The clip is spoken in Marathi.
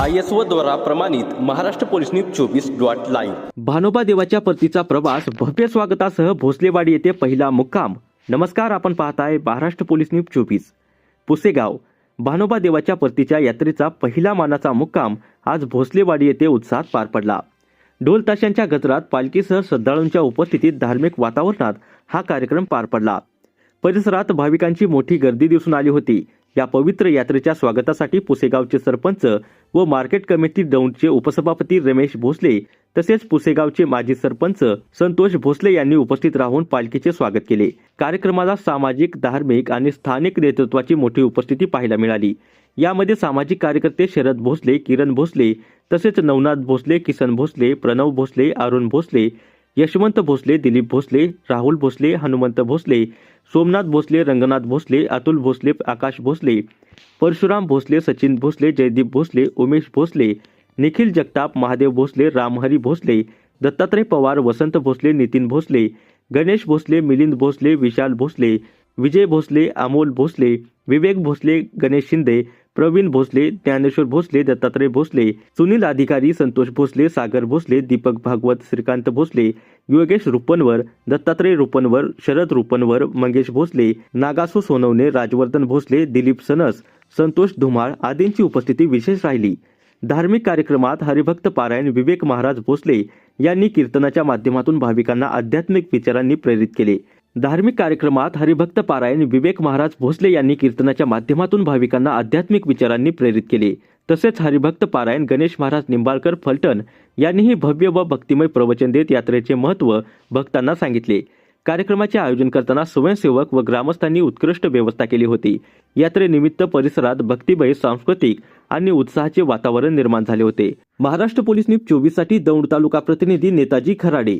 आय एस ओ द्वारा प्रमाणित महाराष्ट्र पोलीस न्यूज चोवीस डॉट लाईव्ह. भानोबा देवाच्या परतीचा प्रवास भव्य स्वागतासह भोसलेवाडी येथे पहिला मुक्काम. नमस्कार आपण पाहताय महाराष्ट्र पोलीस न्यूज चोवीस. पुसेगाव. भानोबा देवाच्या परतीच्या यात्रेचा पहिला मानाचा मुक्काम आज भोसलेवाडी येथे उत्साहात पार पडला. ढोल ताशांच्या गजरात पालखीसह श्रद्धाळूंच्या उपस्थितीत धार्मिक वातावरणात हा कार्यक्रम पार पडला. परिसरात भाविकांची मोठी गर्दी दिसून आली होती. या पवित्र यात्रेच्या स्वागतासाठी पुसेगावचे सरपंच व मार्केट कमिटी दौंडचे उपसभापती रमेश भोसले तसेच पुसेगावचे माजी सरपंच संतोष भोसले यांनी उपस्थित राहून पालखीचे स्वागत केले. कार्यक्रमाला सामाजिक धार्मिक आणि स्थानिक नेतृत्वाची मोठी उपस्थिती पाहायला मिळाली. यामध्ये सामाजिक कार्यकर्ते शरद भोसले किरण भोसले तसेच नवनाथ भोसले किसन भोसले प्रणव भोसले अरुण भोसले यशवंत भोसले दिलीप भोसले राहुल भोसले हनुमंत भोसले सोमनाथ भोसले रंगनाथ भोसले अतुल भोसले आकाश भोसले परशुराम भोसले सचिन भोसले जयदीप भोसले उमेश भोसले निखिल जगताप महादेव भोसले रामहरी भोसले दत्तात्रय पवार वसंत भोसले नितीन भोसले गणेश भोसले मिलिंद भोसले विशाल भोसले विजय भोसले अमोल भोसले विवेक भोसले गणेश शिंदे प्रवीण भोसले ज्ञानेश्वर भोसले दत्तात्रय भोसले सुनील अधिकारी संतोष भोसले सागर भोसले दीपक भागवत श्रीकांत भोसले योगेश रुपनवर दत्तात्रय रुपनवर शरद रुपनवर मंगेश भोसले नागासू सोनवणे राजवर्धन भोसले दिलीप सनस संतोष धुमाळ आदींची उपस्थिती विशेष राहिली. धार्मिक कार्यक्रमात हरिभक्त पारायण विवेक महाराज भोसले यांनी कीर्तनाच्या माध्यमातून भाविकांना आध्यात्मिक विचारांनी प्रेरित केले. धार्मिक कार्यक्रमात हरिभक्त पारायण विवेक महाराज भोसले यांनी कीर्तनाच्या माध्यमातून भाविकांना आध्यात्मिक विचारांनी प्रेरित केले. तसेच हरिभक्त पारायण गणेश महाराज निंबाळकर फलटण यांनीही भव्य व भक्तिमय प्रवचन देत यात्रेचे महत्त्व भक्तांना सांगितले. कार्यक्रमाचे आयोजन करताना स्वयंसेवक व ग्रामस्थांनी उत्कृष्ट व्यवस्था केली होती. यात्रेनिमित्त परिसरात भक्तिमय सांस्कृतिक आणि उत्साहाचे वातावरण निर्माण झाले होते. महाराष्ट्र पोलीस न्यूज चोवीससाठी दौंड तालुका प्रतिनिधी नेताजी खराडे